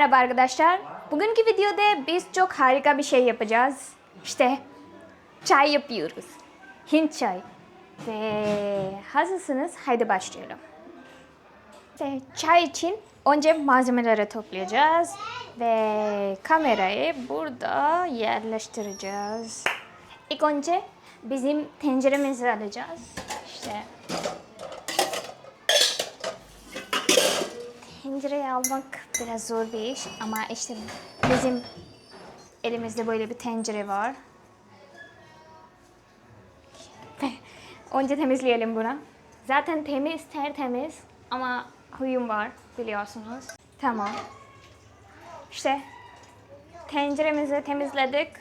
Merhaba arkadaşlar. Bugünkü videoda biz çok harika bir şey yapacağız. İşte çay yapıyoruz. Hint çay. Ve hazırsınız. Haydi başlayalım. İşte çay için önce malzemeleri toplayacağız. Ve kamerayı burada yerleştireceğiz. İlk önce bizim tenceremizi alacağız. İşte Tencereyi almak biraz zor bir iş ama işte bizim elimizde böyle bir tencere var. Önce temizleyelim bunu. Zaten temiz, tertemiz ama huyum var biliyorsunuz. Tamam. İşte tenceremizi temizledik.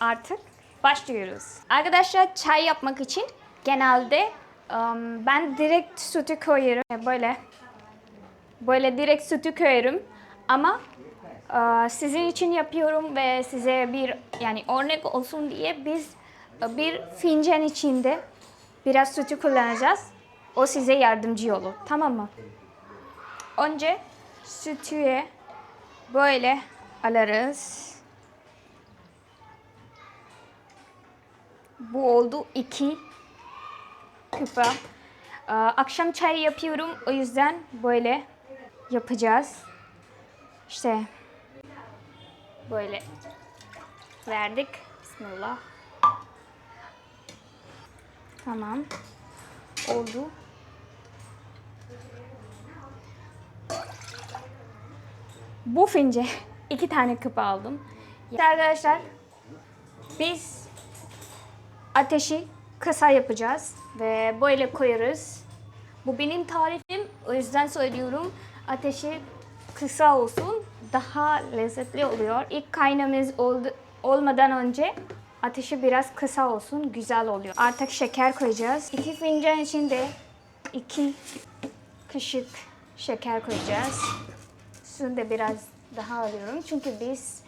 Artık başlıyoruz. Arkadaşlar çay yapmak için genelde um, ben direkt sütü koyuyorum. Böyle Böyle direkt sütü koyarım. Ama e, sizin için yapıyorum ve size bir yani örnek olsun diye biz e, bir fincan içinde biraz sütü kullanacağız. O size yardımcı olur. Tamam mı? Önce sütü böyle alırız. Bu oldu iki küpe. Ee, Akşam çay yapıyorum. O yüzden böyle yapacağız. İşte böyle verdik. Bismillah. Tamam. Oldu. Bu fince iki tane küp aldım. Arkadaşlar biz ateşi kısa yapacağız ve böyle koyarız. Bu benim tarifim. O yüzden söylüyorum. Ateşi kısa olsun. Daha lezzetli oluyor. İlk kaynamız oldu, olmadan önce ateşi biraz kısa olsun. Güzel oluyor. Artık şeker koyacağız. İki fincan içinde iki kaşık şeker koyacağız. Suyunu da biraz daha alıyorum. Çünkü biz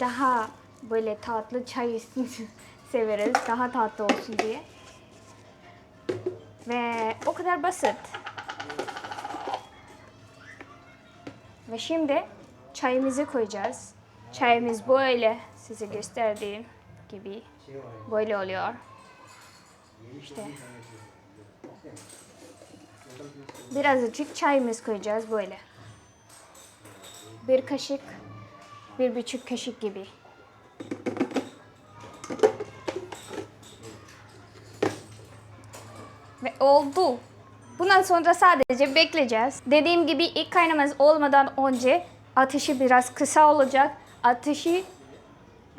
daha böyle tatlı çay severiz. Daha tatlı olsun diye. Ve o kadar basit. Ve şimdi çayımızı koyacağız. Çayımız böyle size gösterdiğim gibi böyle oluyor. İşte birazcık çayımız koyacağız böyle. Bir kaşık, bir buçuk kaşık gibi. Ve oldu. Bundan sonra sadece bekleyeceğiz. Dediğim gibi ilk kaynamaz olmadan önce ateşi biraz kısa olacak. Ateşi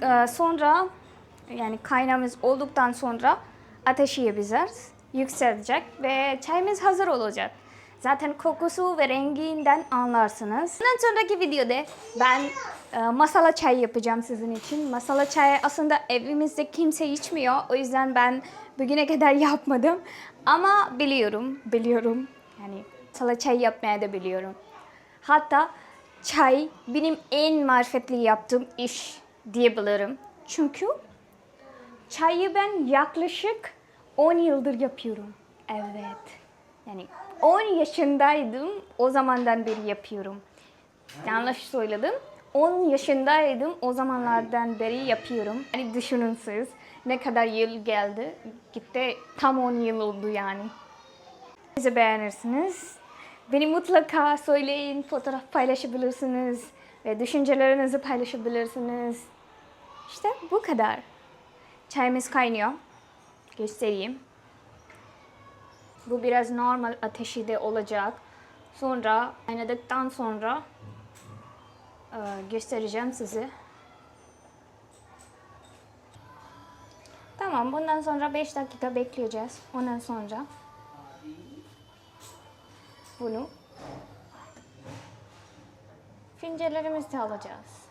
e, sonra yani kaynamız olduktan sonra ateşi biraz yükselecek ve çayımız hazır olacak. Zaten kokusu ve renginden anlarsınız. Bundan sonraki videoda ben e, masala çay yapacağım sizin için. Masala çay aslında evimizde kimse içmiyor. O yüzden ben bugüne kadar yapmadım. Ama biliyorum, biliyorum. Yani masala çay yapmaya da biliyorum. Hatta çay benim en marifetli yaptığım iş diyebilirim. Çünkü çayı ben yaklaşık 10 yıldır yapıyorum. Evet. Yani 10 yaşındaydım. O zamandan beri yapıyorum. Yanlış söyledim. 10 yaşındaydım. O zamanlardan beri yapıyorum. Hani düşünün siz ne kadar yıl geldi. Gitti tam 10 yıl oldu yani. Bizi beğenirsiniz. Beni mutlaka söyleyin. Fotoğraf paylaşabilirsiniz. Ve düşüncelerinizi paylaşabilirsiniz. İşte bu kadar. Çayımız kaynıyor. Göstereyim. Bu biraz normal ateşi de olacak. Sonra kaynadıktan sonra e, göstereceğim size. Tamam bundan sonra 5 dakika bekleyeceğiz. Ondan sonra bunu fincelerimizi alacağız.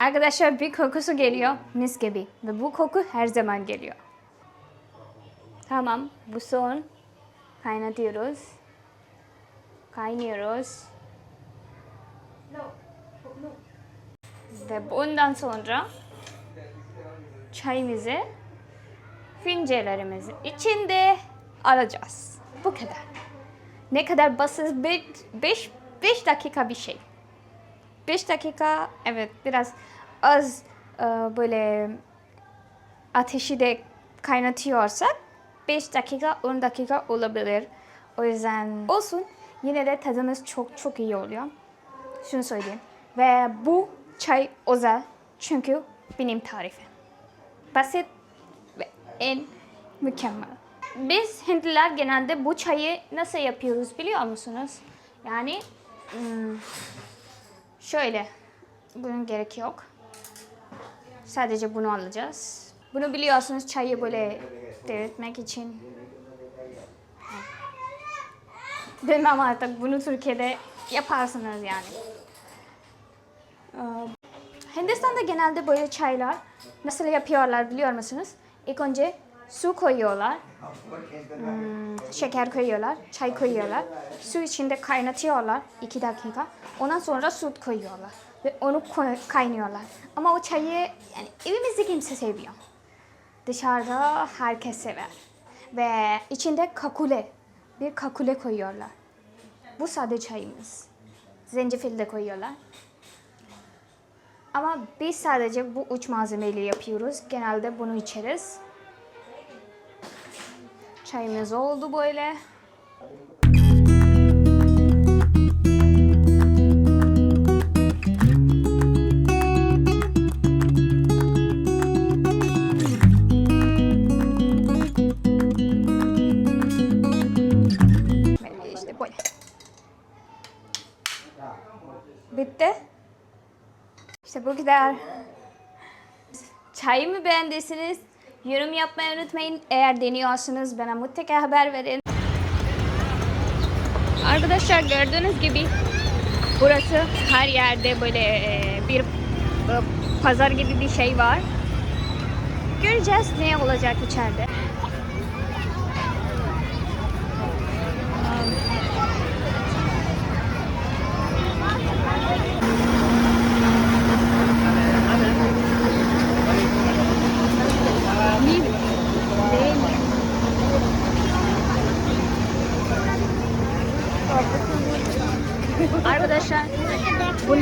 Arkadaşlar bir kokusu geliyor mis gibi ve bu koku her zaman geliyor. Tamam bu son kaynatıyoruz. Kaynıyoruz. Ve bundan sonra çayımızı fincelerimizi içinde alacağız. Bu kadar. Ne kadar basit 5 5 dakika bir şey. 5 dakika evet biraz az e, böyle ateşi de kaynatıyorsak 5 dakika 10 dakika olabilir. O yüzden olsun. Yine de tadımız çok çok iyi oluyor. Şunu söyleyeyim. Ve bu çay özel. Çünkü benim tarifim. Basit ve en mükemmel. Biz Hintliler genelde bu çayı nasıl yapıyoruz biliyor musunuz? Yani hmm, şöyle. Bunun gerek yok. Sadece bunu alacağız. Bunu biliyorsunuz çayı böyle devretmek için. Bilmem artık bunu Türkiye'de yaparsınız yani. Ee, Hindistan'da genelde böyle çaylar nasıl yapıyorlar biliyor musunuz? İlk önce su koyuyorlar. Hmm, şeker koyuyorlar, çay koyuyorlar. Su içinde kaynatıyorlar 2 dakika. Ondan sonra süt koyuyorlar ve onu kaynıyorlar. Ama o çayı yani evimizde kimse sevmiyor. Dışarıda herkes sever. Ve içinde kakule, bir kakule koyuyorlar. Bu sade çayımız. Zencefil de koyuyorlar. Ama biz sadece bu üç malzemeyle yapıyoruz. Genelde bunu içeriz. Çayımız oldu böyle. Böyle. Bitti. İşte bu kadar. Çayımı beğendiyseniz yorum yapmayı unutmayın. Eğer deniyorsanız bana mutlaka haber verin. Arkadaşlar gördüğünüz gibi burası her yerde böyle e, bir e, pazar gibi bir şey var. Göreceğiz ne olacak içeride.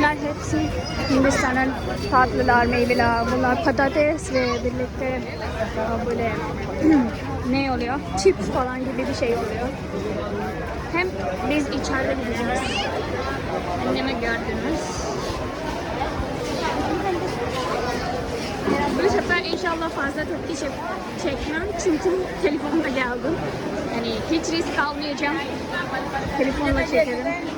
Bunlar hepsi Hindistan'ın tatlılar, meyveler. Bunlar patates ve birlikte e, böyle ne oluyor? Chips falan gibi bir şey oluyor. Hem biz içeride gideceğiz. Anneme gördünüz. Bu sefer inşallah fazla tepki çek çekmem çünkü telefonda geldim. Yani hiç risk almayacağım. Telefonla çekerim.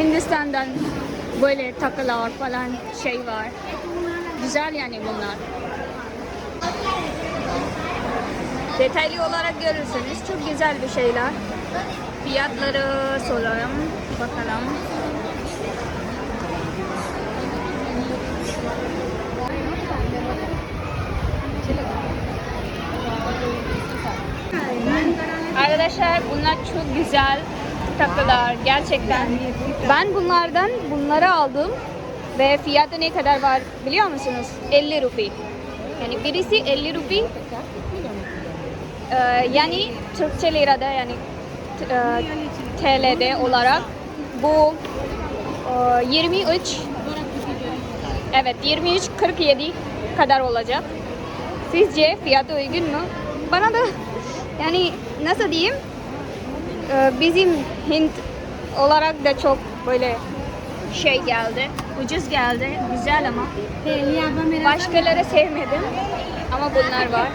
Hindistan'dan böyle takılar falan şey var. Güzel yani bunlar. Detaylı olarak görürseniz çok güzel bir şeyler. Fiyatları soralım. Bakalım. Arkadaşlar bunlar çok güzel takılar gerçekten. Ben bunlardan bunları aldım ve fiyatı ne kadar var biliyor musunuz? 50 rupi. Yani birisi 50 rupi. Ee, yani Türkçe lirada yani t- e, TL'de olarak bu e, 23 Evet 23 47 kadar olacak. Sizce fiyatı uygun mu? Bana da yani nasıl diyeyim? Ee, bizim Hint olarak da çok böyle şey geldi. Ucuz geldi. Güzel ama. Başkaları sevmedim. Ama bunlar var.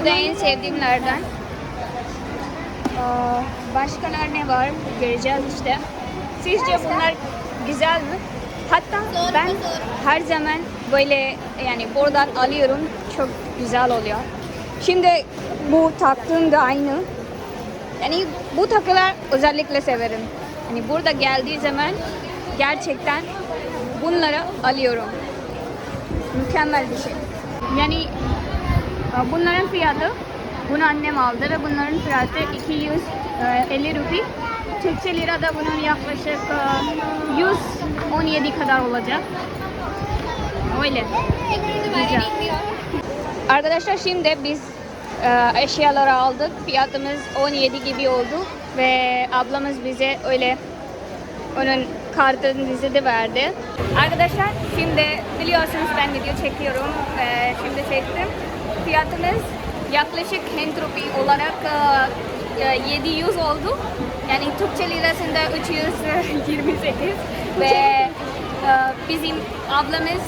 Bu da en sevdiğimlerden. Başkalar ne var? Göreceğiz işte. Sizce bunlar güzel mi? Hatta ben her zaman böyle yani buradan alıyorum. Çok güzel oluyor. Şimdi bu taktığım da aynı. Yani bu takılar özellikle severim. Hani burada geldiği zaman gerçekten bunları alıyorum. Mükemmel bir şey. Yani e, bunların fiyatı bunu annem aldı ve bunların fiyatı 250 rupi. Türkçe lira da bunun yaklaşık e, 117 kadar olacak. Öyle. Güzel. Arkadaşlar şimdi biz e, eşyaları aldık. Fiyatımız 17 gibi oldu ve ablamız bize öyle onun kartını bize de verdi. Arkadaşlar şimdi biliyorsunuz ben video çekiyorum. E, şimdi çektim. Fiyatımız yaklaşık Hint rupi olarak e, e, 700 oldu. Yani Türkçe lirasında 328 ve e, bizim ablamız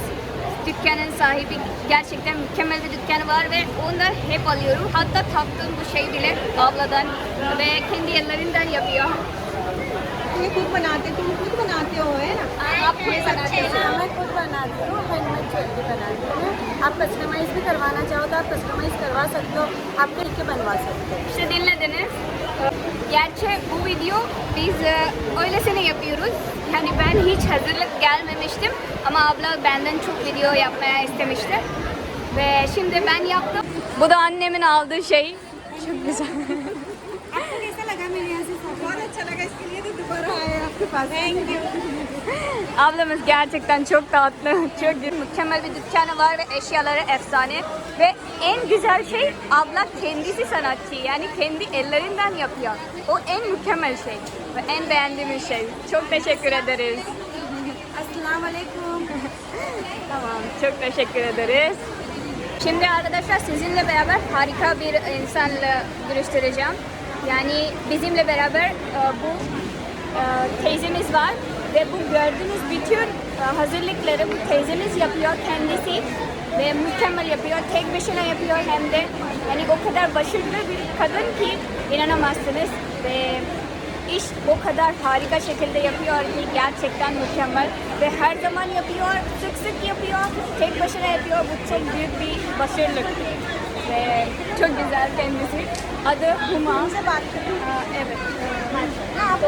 dükkanın sahibi gerçekten mükemmel bir dükkanı var ve onu da hep alıyorum. Hatta taktığım bu şey bile abladan ve kendi ellerinden yapıyor. ये खुद बनाते तुम खुद बनाते हो है ना आप खुद बनाते हो? हाँ, मैं खुद बनाती हूँ हैंडमेड ज्वेलरी बनाती हूँ आप कस्टमाइज भी करवाना चाहो तो आप कस्टमाइज करवा सकते हो आपके लिख के बनवा सकते हो İşte dinlediniz. Gerçi bu video biz e, öylesine yapıyoruz. Yani ben hiç hazırlık gelmemiştim ama abla benden çok video yapmaya istemişti. Ve şimdi ben yaptım. Bu da annemin aldığı şey. Çok güzel. आपको कैसा लगा मेरे यहाँ से बहुत अच्छा लगा इसके लिए तो दोबारा आए आपके पास thank you Ablamız gerçekten çok tatlı. Çok bir mükemmel bir dükkanı var ve eşyaları efsane. Ve en güzel şey abla kendisi sanatçı. Yani kendi ellerinden yapıyor. O en mükemmel şey. Ve en beğendiğimiz şey. Çok teşekkür ederiz. Assalamu alaikum. tamam. Çok teşekkür ederiz. Şimdi arkadaşlar sizinle beraber harika bir insanla görüştüreceğim. Yani bizimle beraber e, bu e, teyzemiz var ve bu gördüğünüz bütün e, hazırlıkları bu teyzemiz yapıyor kendisi ve mükemmel yapıyor. Tek başına yapıyor hem de yani o kadar başarılı bir kadın ki inanamazsınız ve iş o kadar harika şekilde yapıyor ki gerçekten mükemmel ve her zaman yapıyor, sık sık yapıyor, tek başına yapıyor. Bu çok büyük bir başarılık ve çok güzel kendisi. Adı Huma. से बात करें Aa, evet. आप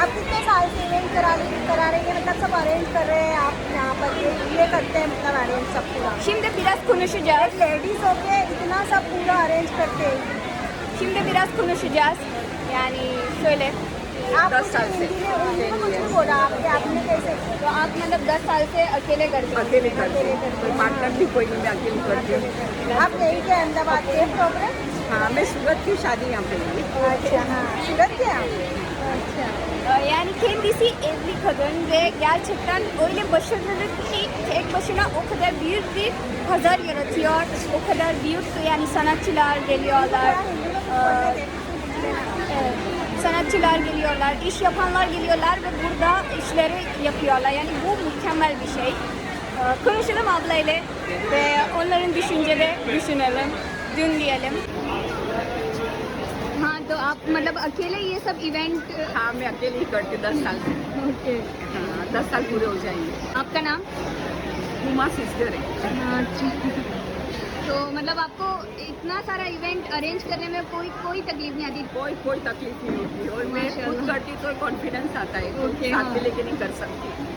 आप कितने साल से इवेंट करा करा रही हैं मतलब सब अरेंज कर रहे हैं आप यहाँ पर ये करते हैं मतलब अरेंज सब पूरा Şimdi biraz konuşacağız. लेडीज़ होके इतना सब पूरा अरेंज करते हैं Şimdi biraz konuşacağız. Yani şöyle. आप दस साल से हिंदी में कुछ बोला आपने आपने कैसे आप मतलब 10 साल से अकेले करते हो अकेले करती हूँ कोई पार्टनर भी कोई नहीं मैं अकेले करती हूँ आप यही के अहमदाबाद के प्रोग्राम हाँ मैं सूरत की शादी यहाँ पे हुई अच्छा हाँ सूरत के आप अच्छा Ee, Yani kendisi evli kadın ve gerçekten öyle başarılı ki tek başına o kadar büyük bir pazar yaratıyor. O kadar büyük yani sanatçılar geliyorlar. Ee, Evet, sanatçılar geliyorlar, iş yapanlar geliyorlar ve burada işleri yapıyorlar. Yani bu mükemmel bir şey. Ee, Konuşalım ablayla ve onların düşünceleri düşünelim, dinleyelim. हाँ तो आप मतलब अकेले ये सब इवेंट हाँ मैं अकेले ही करती हूँ दस साल से ओके हाँ दस साल पूरे हो जाएंगे आपका नाम हुमा सिस्टर है अच्छा तो मतलब आपको इतना सारा इवेंट अरेंज करने में कोई कोई तकलीफ़ नहीं आती? कोई कोई तकलीफ़ नहीं होती और मैं। खुद करती तो कॉन्फिडेंस आता है खुद साथ में हाँ। लेके नहीं कर सकती।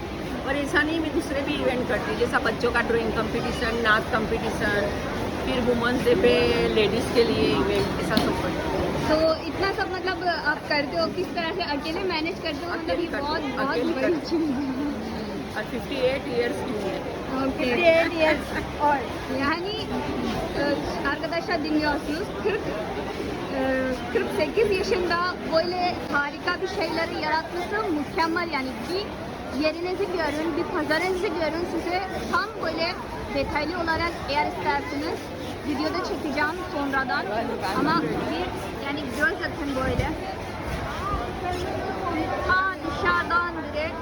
और ऐसा नहीं मैं दूसरे भी इवेंट करती जैसा बच्चों का ड्राइंग कंपटीशन नाच कंपटीशन फिर वुमेंस डे पे लेडीज़ के लिए इवेंट ऐसा सब करती तो इतना सब मतलब आप करते हो किस तरह से अकेले मैनेज करते हो? मतलब ये बहुत बहुत बड़ी चीज़ है। और 58 ईयर्स की हूँ मैं। Okey. 58 years old. Yani e, arkadaşlar dinliyorsunuz 40 e, 48 yaşında böyle harika bir şeyleri yaratması mükemmel yani bir yerinizi görün, bir pazarınızı görün size tam böyle detaylı olarak eğer isterseniz videoda çekeceğim sonradan ama bir yani göz atın böyle ta dışarıdan direkt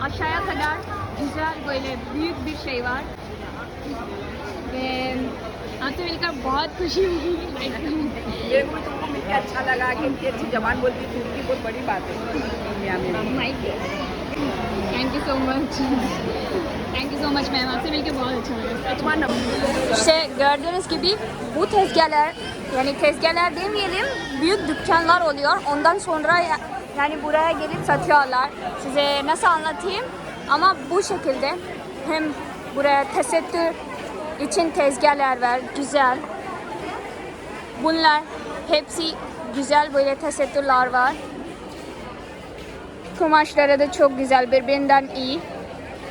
aşağıya kadar güzel böyle büyük bir şey var. Ve आपसे मिलकर बहुत खुशी हुई मेरे को भी तुमको मिलकर अच्छा लगा कि इतनी अच्छी जबान बोलती थी उनकी बहुत बड़ी बात है दुनिया में thank you so much thank you so much ma'am आपसे मिलकर बहुत अच्छा लगा तुम्हारा number İşte gördüğünüz gibi bu tezgahlar yani tezgahlar demeyelim büyük dükkanlar oluyor. Ondan sonra ya- yani buraya gelip satıyorlar. Size nasıl anlatayım? Ama bu şekilde hem buraya tesettür için tezgahlar var. Güzel. Bunlar hepsi güzel böyle tesettürler var. Kumaşları da çok güzel, birbirinden iyi.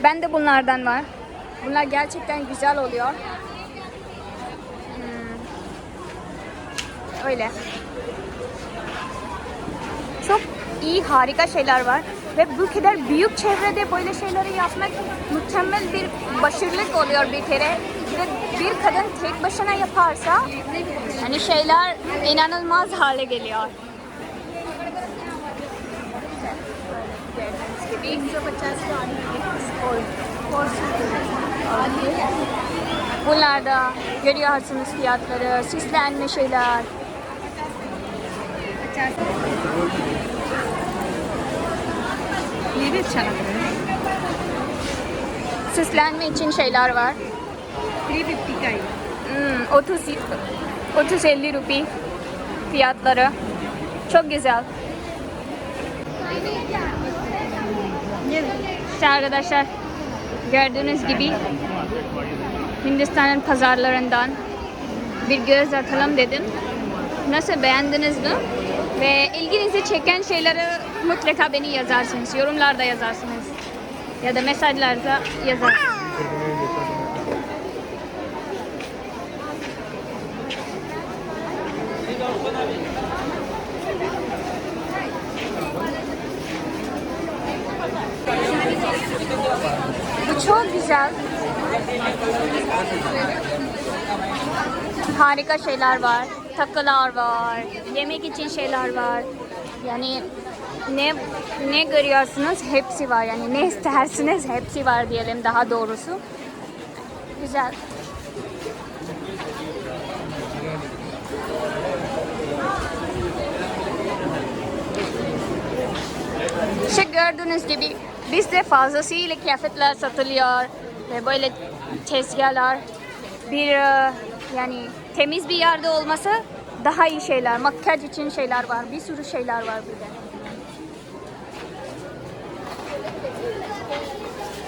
Ben de bunlardan var. Bunlar gerçekten güzel oluyor. Hmm. Öyle. Çok iyi harika şeyler var. Ve bu kadar büyük çevrede böyle şeyleri yapmak mükemmel bir başarılık oluyor bir kere. Ve bir kadın tek başına yaparsa hani şeyler inanılmaz hale geliyor. Bunlarda görüyorsunuz fiyatları, süslenme şeyler. Lira çanak. Süslenme için şeyler var. 350 kay. Hmm, 30 30 50 rupi fiyatları. Çok güzel. İşte arkadaşlar gördüğünüz gibi Hindistan'ın pazarlarından bir göz atalım dedim. Nasıl beğendiniz mi? Ve ilginizi çeken şeyleri mutlaka beni yazarsınız. Yorumlarda yazarsınız. Ya da mesajlarda yazarsınız. Bu çok güzel. Harika şeyler var. Takılar var. Yemek için şeyler var. Yani ne ne görüyorsunuz hepsi var. Yani ne istersiniz hepsi var diyelim daha doğrusu. Güzel. İşte gördüğünüz gibi bizde fazlasıyla kıyafetler satılıyor ve böyle tezgahlar bir e, yani temiz bir yerde olmasa daha iyi şeyler, makyaj için şeyler var, bir sürü şeyler var burada.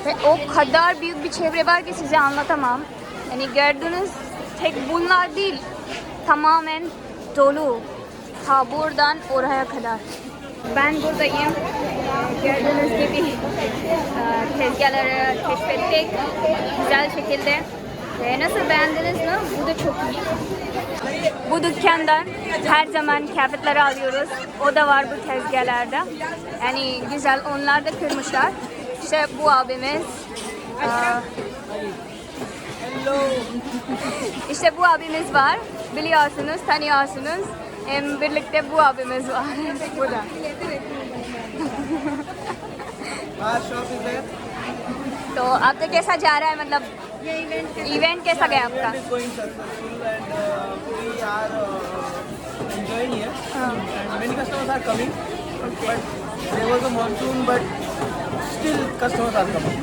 Ve o kadar büyük bir çevre var ki size anlatamam. Yani gördüğünüz tek bunlar değil, tamamen dolu. Ta buradan oraya kadar. Ben buradayım. Gördüğünüz gibi e, tezgahları keşfettik güzel şekilde. Ve nasıl beğendiniz mi? Bu da çok iyi. Bu dükkandan her zaman kıyafetleri alıyoruz. O da var bu tezgahlarda. Yani güzel onlar da kırmışlar. İşte bu abimiz. e, işte bu abimiz var. Biliyorsunuz, tanıyorsunuz. Hem birlikte bu abimiz var. bu da. हाँ shop is there तो आपका कैसा जा रहा है मतलब इव्हेंट कैसा गया आपका monsoon but still customers are coming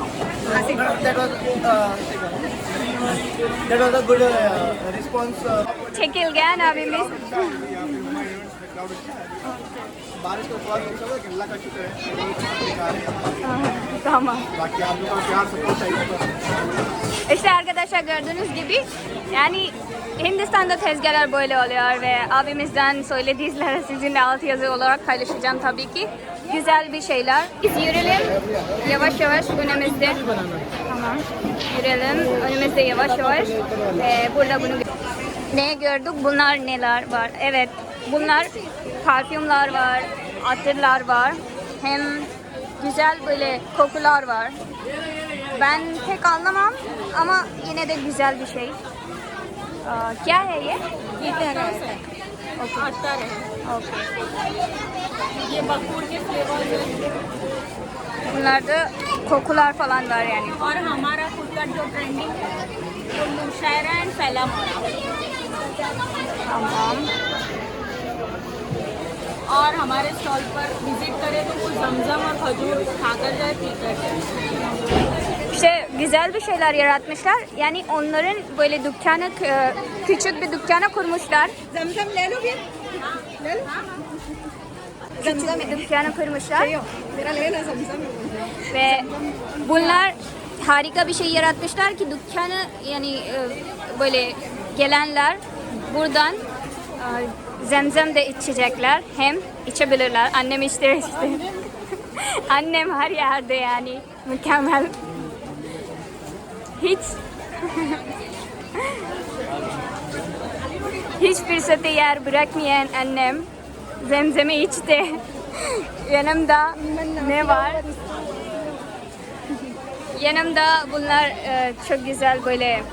that was uh, that was a good uh, response uh. check il gaya na abhi miss okay. बारिश का स्वाद नहीं सब अल्लाह का शुक्र है tamam. बाकी आप लोगों का प्यार सपोर्ट चाहिए İşte arkadaşlar gördüğünüz gibi yani Hindistan'da tezgahlar böyle oluyor ve abimizden söylediğinizleri sizinle alt yazı olarak paylaşacağım tabii ki. Güzel bir şeyler. Biz yürüyelim yavaş yavaş önümüzde. Tamam. Yürüyelim önümüzde yavaş yavaş. Ve burada bunu ne gördük? Bunlar neler var? Evet. Bunlar parfümler var, atırlar var. Hem güzel böyle kokular var. Ben pek anlamam ama yine de güzel bir şey. Aa, क्या है ये ये तेरह है अट्टर है Okay. ये बकूर के फ्लेवर है Bunlarda kokular falan var yani. और हमारा खुद का जो ट्रेंडिंग है वो मुशायरा एंड फैला मोरा Tamam. और हमारे स्टॉल पर विजिट करें तो वो जमजम और खजूर खाकर जाए पीकर जाए İşte güzel bir şeyler yaratmışlar. Yani onların böyle dükkanı e, küçük bir dükkanı kurmuşlar. जमजम ले लो फिर ले लो Küçük bir dükkanı kurmuşlar. मेरा लेना जमजम Ve bunlar harika bir şey yaratmışlar ki dükkanı yani e, böyle gelenler buradan e, zemzem de içecekler hem içebilirler. Annem içti işte. Annem her yerde yani. Mükemmel. Hiç hiç fırsatı yer bırakmayan annem zemzeme içti. Yanımda ne var? Yanımda bunlar e, çok güzel böyle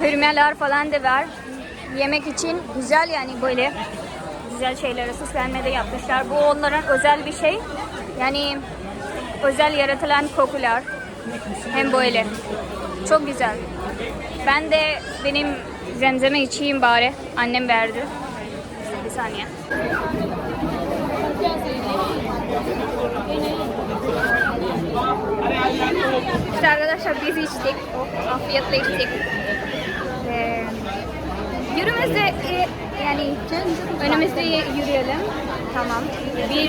hürmeler falan da var. Yemek için güzel yani böyle güzel şeyleri süslenme de yapmışlar. Bu onların özel bir şey. Yani özel yaratılan kokular. Hem böyle. Çok güzel. Ben de benim zemzeme içeyim bari. Annem verdi. Bir saniye. İşte arkadaşlar biz içtik. Afiyetle içtik. Yürümezde e, yani önümüzde yürüyelim. Tamam. Bir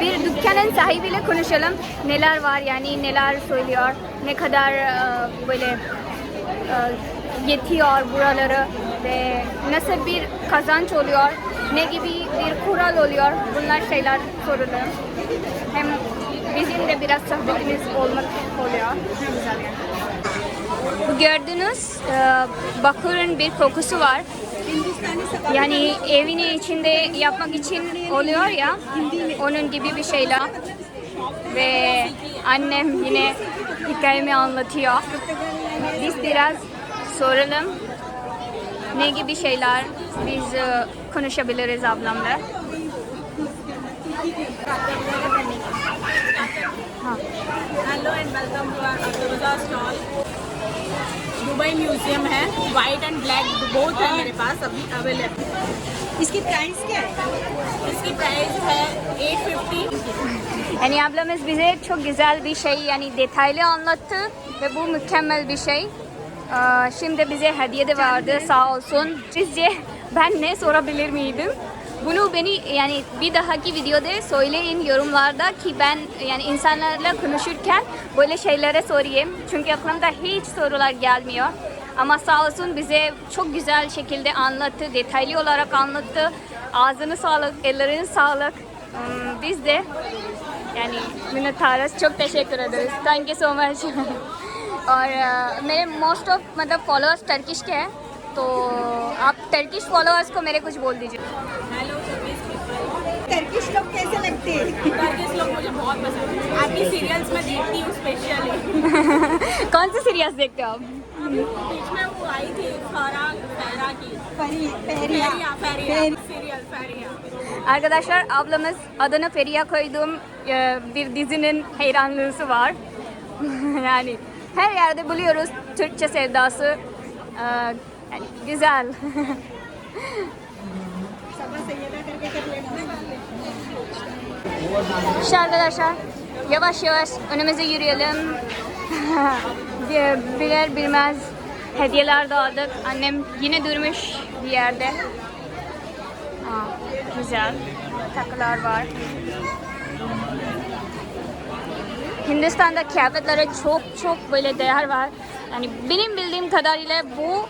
bir dükkanın sahibiyle konuşalım. Neler var yani neler söylüyor. Ne kadar e, böyle e, yetiyor buraları ve nasıl bir kazanç oluyor. Ne gibi bir kural oluyor. Bunlar şeyler sorulur. Hem bizim de biraz sohbetimiz olmak oluyor. Güzel yani. Bu gördüğünüz e, bakırın bir kokusu var. Yani evinin içinde yapmak için oluyor ya onun gibi bir şeyler. Ve annem yine hikayemi anlatıyor. Biz biraz soralım ne gibi şeyler biz e, konuşabiliriz ablamla. Hello and welcome to our Abdurraza stall. Dubai museum है white and black both है मेरे पास अभी अवेलेबल इसकी प्राइस क्या है इसकी प्राइस है 850 Yani ablamız bize çok güzel bir şey yani detaylı anlattı ve bu mükemmel bir şey. Aa, Şimdi bize hediye de vardı sağ olsun. Sizce ben ne sorabilir miydim? Bunu beni yani bir dahaki videoda söyleyin yorumlarda ki ben yani insanlarla konuşurken böyle şeylere sorayım. Çünkü aklımda hiç sorular gelmiyor. Ama sağ olsun bize çok güzel şekilde anlattı, detaylı olarak anlattı. Ağzını sağlık, ellerine sağlık. Hmm, Biz de यानी मिन्नतारस çok teşekkür ederiz thank you so much और अ, मेरे most of मतलब followers Turkish के हैं तो आप Turkish followers को मेरे कुछ बोल दीजिए हेलो टर्किश लोग कैसे लगते हैं टर्किश लोग मुझे बहुत पसंद है आपकी सीरियल्स में देखती हूँ स्पेशली कौन से सीरियल्स देखते हो आप बीच में वो आई थी फारा फैरा की परी पेरिया फेरिया फेरिया सीरियल फेरिया Arkadaşlar ablamız adını Feriha koyduğum e, bir dizinin hayranlığı var. yani her yerde buluyoruz Türkçe sevdası. E, yani güzel. İşte arkadaşlar yavaş yavaş önümüze yürüyelim. Birer bilmez hediyeler dağıttık. Annem yine durmuş bir yerde. Aa, güzel takılar var. Hindistan'da kıyafetlere çok çok böyle değer var. Yani benim bildiğim kadarıyla bu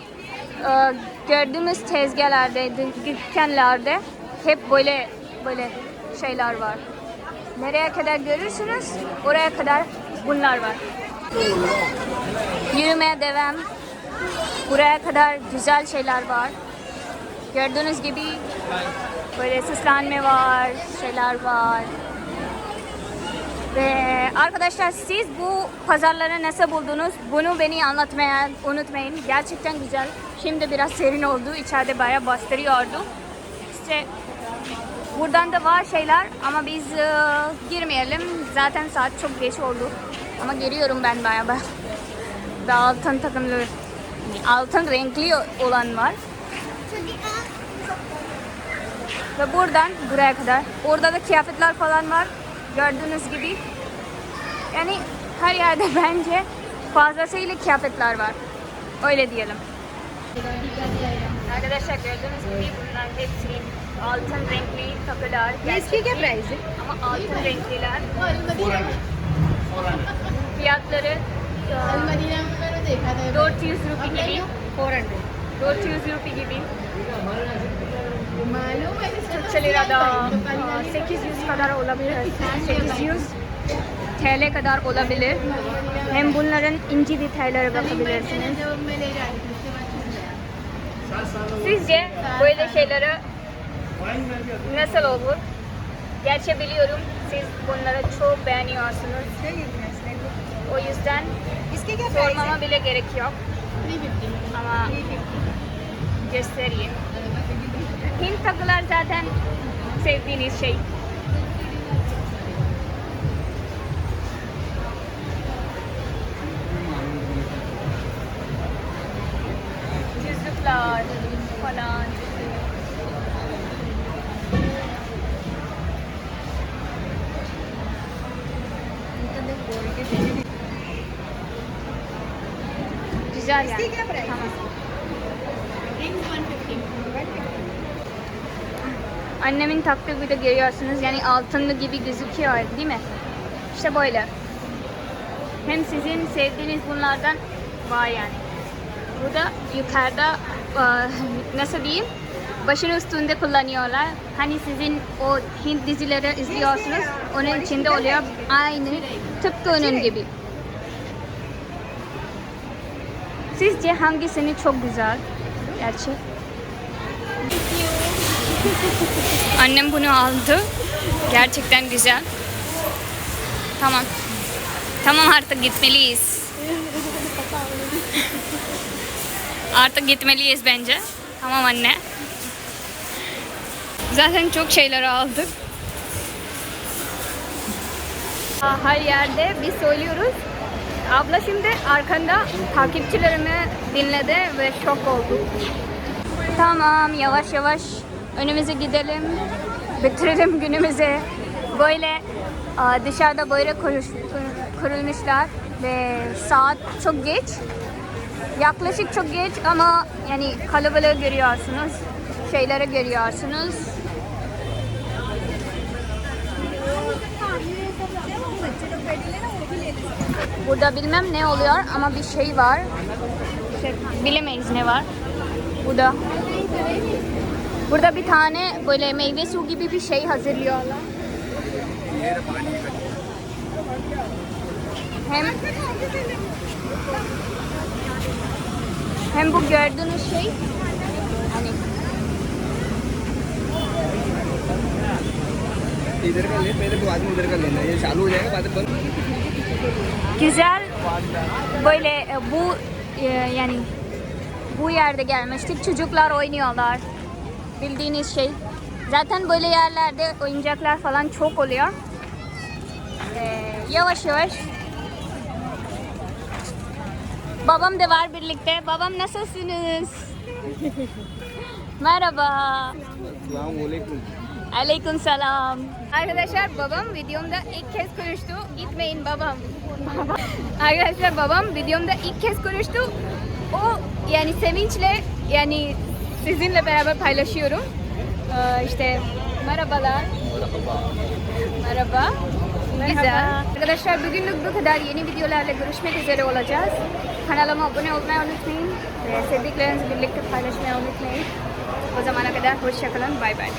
e, gördüğümüz tezgahlarda, dükkanlarda hep böyle böyle şeyler var. Nereye kadar görürsünüz, oraya kadar bunlar var. Yürümeye devam. Buraya kadar güzel şeyler var. Gördüğünüz gibi böyle süslenme var, şeyler var. Ve arkadaşlar siz bu pazarları nasıl buldunuz? Bunu beni anlatmaya unutmayın. Gerçekten güzel. Şimdi biraz serin oldu. İçeride bayağı bastırıyordu. İşte buradan da var şeyler ama biz e, girmeyelim. Zaten saat çok geç oldu. Ama geliyorum ben bayağı. bayağı. Ve altın takımlı, altın renkli olan var. Ve buradan buraya kadar. Orada da kıyafetler falan var. Gördüğünüz gibi. Yani her yerde bence fazlasıyla kıyafetler var. Öyle diyelim. Arkadaşlar gördüğünüz gibi bunlar hepsi altın renkli takılar. Eski gerçekçi price. Ama altın renkliler. Fiyatları e, 400 rupi gibi. 400 rupi gibi. Türkçe lirada e, 800 kadar olabilir. 800 TL kadar olabilir. Hem bunların ince detaylara bakabilirsiniz. Sizce böyle şeylere Nasıl olur? Gerçi biliyorum siz bunları çok beğeniyorsunuz. O yüzden sormama bile gerek yok. Ama göstereyim. Hint takılar zaten sevdiğiniz şey. Yüzükler falan. Güzel yani. Tamam. Annemin taktığı da görüyorsunuz. Yani altınlı gibi gözüküyor değil mi? İşte böyle. Hem sizin sevdiğiniz bunlardan var yani. Bu da yukarıda e, nasıl diyeyim? başının üstünde kullanıyorlar. Hani sizin o Hint dizileri izliyorsunuz. Onun içinde oluyor. Aynı tıpkı onun gibi. Sizce hangisini çok güzel? Gerçi. Annem bunu aldı. Gerçekten güzel. Tamam. Tamam artık gitmeliyiz. artık gitmeliyiz bence. Tamam anne. Zaten çok şeyler aldık. Her yerde biz söylüyoruz. Abla şimdi arkanda takipçilerimi dinledi ve şok oldu. Tamam yavaş yavaş önümüze gidelim. Bitirelim günümüzü. Böyle dışarıda böyle kurulmuşlar ve saat çok geç. Yaklaşık çok geç ama yani kalabalığı görüyorsunuz. Şeyleri görüyorsunuz. Burada bilmem ne oluyor ama bir şey var. Şey, bilemeyiz ne var. Burada. Burada bir tane böyle meyve su gibi bir şey hazırlıyorlar. Hem hem bu gördüğünüz şey hani इधर का ले पहले तो आदमी इधर का लेना है ये चालू हो जाएगा बाद में बंद güzel böyle e, bu e, yani bu yerde gelmiştik. Çocuklar oynuyorlar. Bildiğiniz şey. Zaten böyle yerlerde oyuncaklar falan çok oluyor. Ee, yavaş yavaş. Babam da var birlikte. Babam nasılsınız? Merhaba. Assalamualaikum. Aleyküm selam. Arkadaşlar babam videomda ilk kez konuştu. Gitmeyin babam. Arkadaşlar babam videomda ilk kez konuştu. O yani sevinçle yani sizinle beraber paylaşıyorum. Ee, işte merhabalar. Merhaba. Güzel. Arkadaşlar bugünlük bu kadar. Yeni videolarla görüşmek üzere olacağız. Kanalıma abone olmayı unutmayın. Ve sevdiklerinizle birlikte paylaşmayı unutmayın. O zamana kadar hoşçakalın. Bay bay.